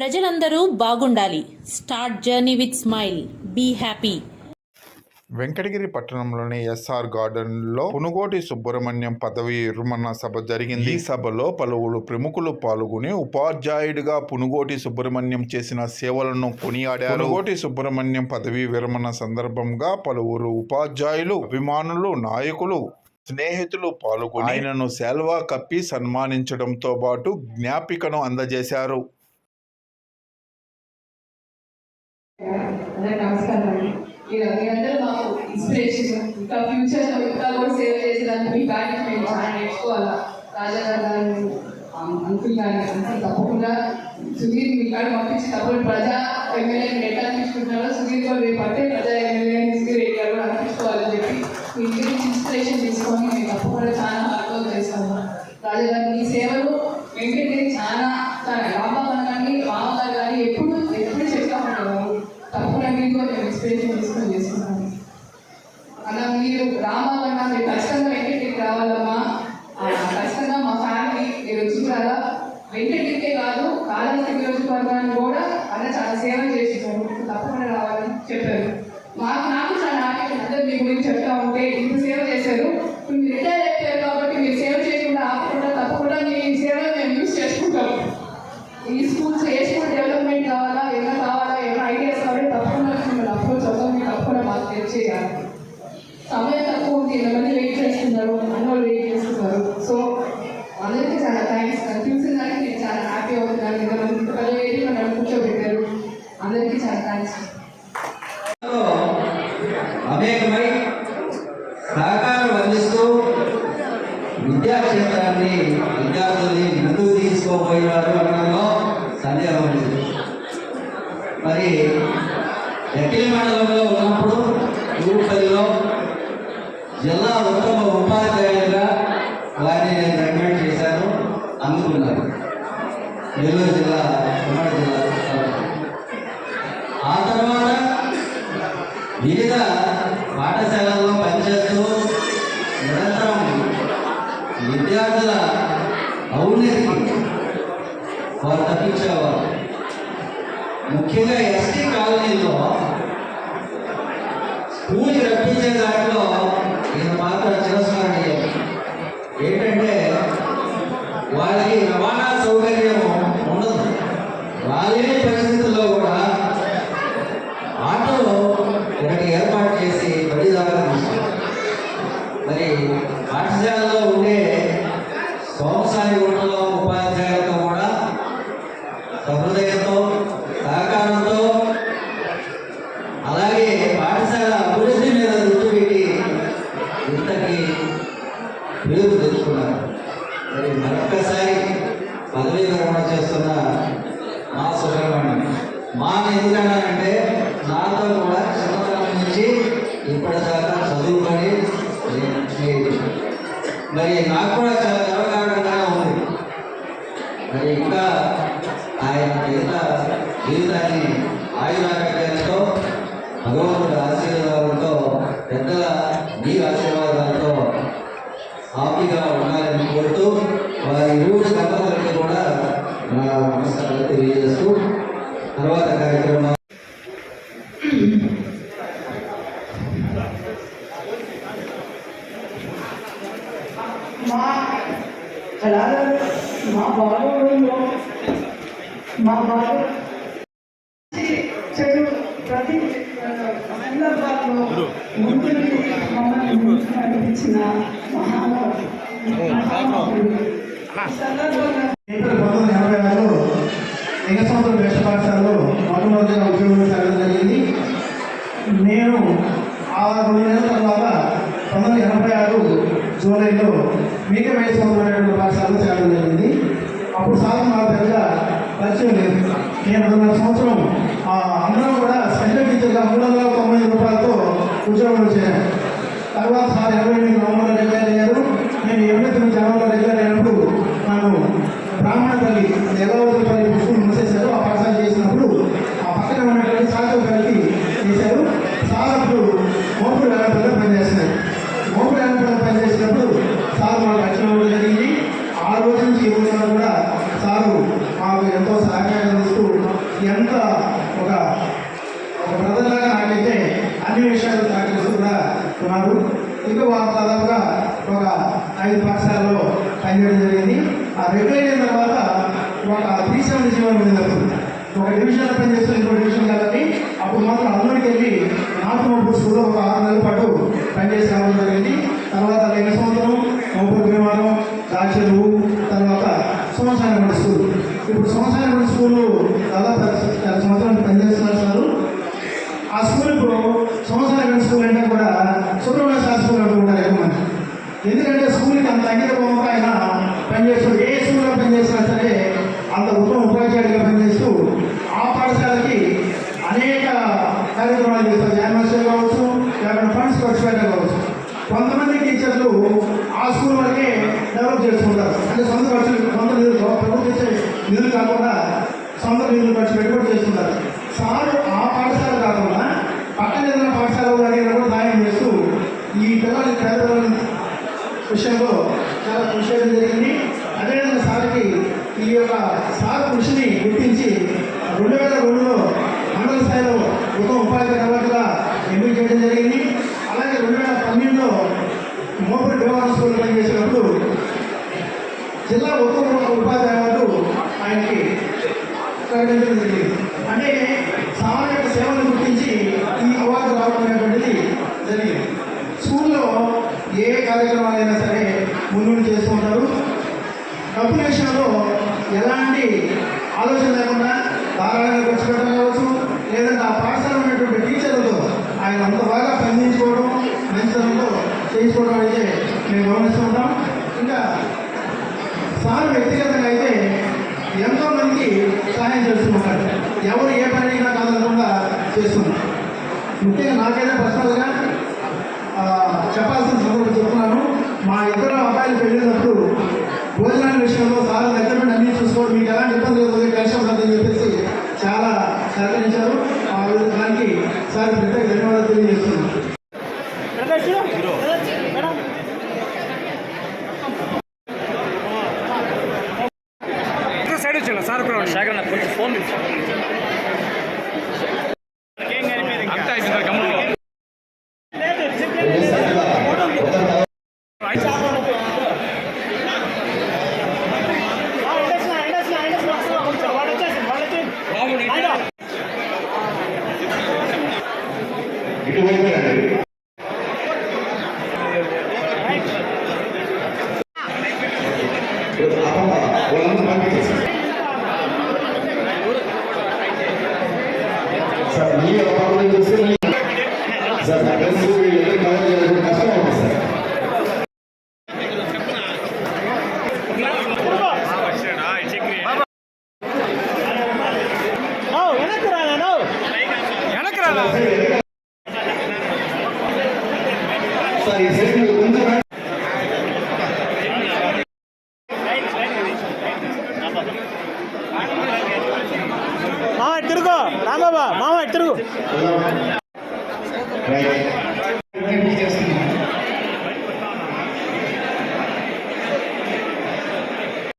ప్రజలందరూ బాగుండాలి. Start journey with smile. Be happy. Venkatagiri పట్టణంలోని ఎస్ఆర్ గార్డెన్లో పునుగోటి సుబ్రహ్మణ్యం పదవి విరమణ సభ జరిగింది. ఈ సభలో పలువురు ప్రముఖులు పాల్గొని ఉపాధ్యాయుడిగా పునుగోటి సుబ్రహ్మణ్యం చేసిన సేవలను కొనియాడారు. పునుగోటి సుబ్రహ్మణ్యం పదవి విరమణ సందర్భంగా పలువురు ఉపాధ్యాయులు అభిమానులు నాయకులు స్నేహితులు పాల్గొని ఆయనను శాల్వా కప్పి సన్మానించడంతో పాటు జ్ఞాపికను అందజేశారు. అందరికి నమస్కారం అండి. మీరు మీరందరూ మాకు ఇన్స్పిరేషన్ ఇంకా ఫ్యూచర్ ఇంకా కూడా సేవ చేసేదానికి మీ కాడి మేము చాలా నేర్చుకోవాలా? రాజా గారు అంకుల్ గారిని అంకుల్ తప్పకుండా. సుధీర్ మీ కాడ పంపించి తప్పకుండా ప్రజా ఎమ్మెల్యేని ఎట్లా అనిపించుకుంటున్నారో సుధీర్ గారు రేపు అంటే ప్రజా ఎమ్మెల్యేని సుధీర్ రెడ్డి కూడా అనిపించుకోవాలని చెప్పి మీ ఇన్స్పిరేషన్ తీసుకొని మేము తప్పకుండా చాలా హార్డ్ వర్క్ చేస్తాము. రాజా గారు మీ సేవలు వెంకటగిరి చాలా మీరు కూడా అలా మీరు రావాలన్నా మీరు ఖచ్చితంగా వెంకటగిరికి రావాలమ్మా. ఖచ్చితంగా మా ఫ్యామిలీ మీరు వచ్చి కదా వెంకటగిరికే కాదు కాళహస్తి నియోజకవర్గాన్ని కూడా అన్న చాలా సేవ చేస్తున్నారు. తప్పకుండా రావాలని చెప్పారు. మాకు నాకు చాలా ఆసక్తి అందరూ మీ గురించి చెప్తా ఉంటే ఇంత సేవ చేశారు. రిటైర్ అయిపోయారు కాబట్టి మీరు సేవ చేయకుండా ఆపకుండా తప్పకుండా మీ సేవలు మేము యూజ్ చేసుకుంటాము ఈ స్కూల్స్ ఏ స్కూల్ డెవలప్మెంట్ కావాలా ఏమైనా కావాలా ఏమైనా ఐడియాస్ కావాలి తప్పకుండా మిమ్మల్ని అప్రోచ్ అవుతాం మీరు తప్పకుండా మాకు తెలియచేయాలి సమయం తక్కువ ఉంది ఎంతమంది వెయిట్ చేస్తున్నారు అన్నోళ్ళు వెయిట్ చేస్తున్నారు సో అందరికీ చాలా థ్యాంక్స్ కన్ఫ్యూజన్ దానికి నేను చాలా హ్యాపీ అవుతున్నాను ఇంతమంది పది వేలు నన్ను కూర్చోబెట్టారు అందరికీ చాలా థ్యాంక్స్ అనేకమై సహకారం అందిస్తూ విద్యాక్షేత్రాన్ని విద్యార్థుల్ని ముందుకు తీసుకోబోయినారు అనడంలో సందేహం లేదు మరి ఎక్కిలి మండలంలో ఉన్నప్పుడు ఊపల్లిలో జిల్లా ఉత్తమ ఉపాధ్యాయులుగా వారిని నేను రికమెండ్ చేశాను అందుకున్నారు. నెల్లూరు జిల్లా ఉమ్మడి జిల్లా ఆ తర్వాత వివిధ పాఠశాలల్లో పనిచేస్తూ నిరంతరం విద్యార్థుల ఔన్నతికి వారు తప్పించేవారు ముఖ్యంగా ఎస్టీ కాలనీలో స్కూల్ రప్పించే దాంట్లో ఈయన పాత్ర చిరస్మరణీయం చేస్తున్న? మా సుబ్రహ్మణ్యం. మా ఎందుకన్నానంటే నాతో కూడా చిన్నతనం నుంచి ఇప్పటిదాకా చదువుకొని మరి నాకు కూడా చాలా గర్వకారణంగా ఉంది. మరి ఇంకా ఆయన మిగతా జీవితాన్ని ఆయురారోగ్యాలతో భగవంతుడి ఆశీర్వాదాలతో పెద్దల మీ ఆశీర్వాదాలతో హ్యాపీగా ఉండాలని కోరుతూ వారి ఇరువురు దంపతులకి నా నమస్కారాలు తెలియజేస్తూ తర్వాత కార్యక్రమం మా అలాగే మా బాగోడంలో మా చెడు ప్రతి సందర్భాల్లో ముందుని మమ్మల్ని నడిపించిన సందర్భంగా ఏప్రిల్ పంతొమ్మిది ఎనభై ఆరులో లింగసముద్రం వేష పాఠశాలలో మొట్టమొదటిగా ఉద్యోగం సాగడం జరిగింది. నేను ఆ రెండు నెలల తర్వాత పంతొమ్మిది ఎనభై ఆరు జూలైలో మీకే వయసు ఉన్నటువంటి పాఠశాలలో చేరడం జరిగింది. అప్పుడు సాధన మార్గంగా పరిచయం లేదు. నేను రెండున్నర సంవత్సరం ఆ, అందరం కూడా సెంట్రల్ టీచర్గా మూడు వందల తొంభై రూపాయలతో ఉద్యోగం చేశాను తర్వాత సార్ ఇరవై ఎనిమిది నవంబర్లో రిటైర్ అయ్యారు. నేను ఇరవై తొమ్మిది జనవరిలో రిటైర్ అయినప్పుడు నన్ను బ్రాహ్మణ తల్లి దేవావతి తల్లి పుష్పం మూసేశారు. ఆ పరసాలు చేసినప్పుడు ఆ పక్కన ఉన్నటువంటి సాధువు కలిపి చేశారు సాధకులు మోపుడు వెళ్ళడంలో పనిచేస్తున్నారు మోపుడు వెళ్ళడంలో పనిచేసినప్పుడు సాధు మాకు అర్చన జరిగింది. ఆ రోజు నుంచి ఈ రోజున కూడా సారు మాకు ఎంతో సహకారం ఇస్తూ ఎంత ఒక బ్రదర్లాగా నాకైతే అన్ని విషయాలు సహకరిస్తూ కూడా ఉన్నారు. ఇంకా వారు దాదాపుగా ఒక ఐదు పాఠశాలలో పనిచేయడం జరిగింది. ఆ రెగ్యులర్ ఒక డివిజన్లో పనిచేస్తూ ఇంకో డివిజన్ కాబట్టి అప్పుడు మాత్రం అందరికి వెళ్ళి నార్త్ మోపూర్ స్కూల్లో ఒక ఆరు నెలల పాటు పనిచేసి రావడం జరిగింది. తర్వాత లైన సంవత్సరం మోపూర్ భీమవరం రాచెరువు తర్వాత సోమసానగండి స్కూల్. ఇప్పుడు సోమసానగండి స్కూల్ దాదాపు సంవత్సరం పనిచేస్తున్నారు సార్. ఆ స్కూల్ ఇప్పుడు సంవత్సరాల స్కూల్ అంటే కూడా సుబ్రహ్మణ్య శాస్త్రి స్కూల్ అంటూ ఉంటారు ఎక్కువ మంది ఎందుకంటే స్కూల్కి అంత అంకిత ఆయన పనిచేస్తుంది ఏ స్కూల్లో పనిచేసినా సరే అంత ఉత్తమ ఉపాధ్యాయుడిగా పనిచేస్తూ ఆ పాఠశాలకి అనేక కార్యక్రమాలు చేస్తారు. యానివర్సరీ కావచ్చు లేకపోతే ఫండ్స్ ఖర్చు పెట్టడం కావచ్చు. కొంతమంది టీచర్లు ఆ స్కూల్ వరకే డెవలప్ చేసుకుంటారు. అంటే సొంత ఖర్చులు సొంత నిధులు ప్రభుత్వం ఇచ్చే నిధులు కాకుండా సొంత నిధులు ఖర్చు పెట్టుబడి చేస్తున్నారు. సార్ ఆ పాఠశాల కాకుండా పక్కన ఏదైనా పాఠశాల వారిని కూడా సాయం చేస్తూ ఈ పిల్లల్ని పేద విషయంలో చాలా కృషి జరిగింది. అదేవిధంగా సార్కి ఈ యొక్క సార్ కృషిని గుర్తించి రెండు వేల రెండులో మండల స్థాయిలో ఉప ఉపాధ్యాయ అవార్డుగా ఎంపిక చేయడం జరిగింది అలాగే రెండు వేల పన్నెండులో మోపూరి దేవాలయ స్కూల్ పనిచేసినప్పుడు జిల్లా ఉత్తమ ఉపాధ్యాయ అవార్డు ఆయనకి ప్రకటించడం జరిగింది అంటే సామాన్య యొక్క సేవలు గుర్తించి ఈ అవార్డు రావడం అనేటువంటిది జరిగింది స్కూల్లో ఏ కార్యక్రమాలైనా సరే ముందుండి చేసుకుంటారు డబ్బు విషయంలో ఎలాంటి ఆలోచన లేకుండా ధారాళంగా ఖర్చు పెట్టడం కావచ్చు లేదంటే ఆ పాఠశాల ఉన్నటువంటి టీచర్లతో ఆయన అంత బాగా స్పందించుకోవడం మంచితనంతో చేయించుకోవడం అయితే మేము గమనిస్తూ ఉంటాం. ఇంకా సార్ వ్యక్తిగతంగా అయితే ఎంతో మందికి సహాయం చేస్తున్నారు ఎవరు ఏ పని అయినా కాదనకుండా చేస్తున్నారు ముఖ్యంగా నాకైతే పర్సనల్గా చెప్పాల్సిన సందర్భం చెప్తున్నాను. మా ఇద్దరు అబ్బాయిలు పెళ్ళినప్పుడు భోజనాల విషయంలో సార్ దగ్గర నుండి అన్ని చూసుకోవడం మీకు ఎలాంటి ఇబ్బంది లేదు కలిసి ఉంటుందని చెప్పేసి చాలా సహకరించారు ఆ దానికి సార్ ప్రత్యేక ధన్యవాదాలు తెలియజేస్తున్నాను సైడ్ వచ్చిన సార్ కూడా శాఖ కొంచెం ఫోన్ అంతా అయిపోయింది గమనం సార్ మీ అపార్ట్మెంట్ చూస్తే మీ- సార్ అడ్రస్ వీళ్ళందరూ కవర్ చేయాలంటే కష్టం అవుతుంది సార్ వెనక్కి రాలా సార్ ఈ సైడ్ మీరు కొంచెం రండి. మామ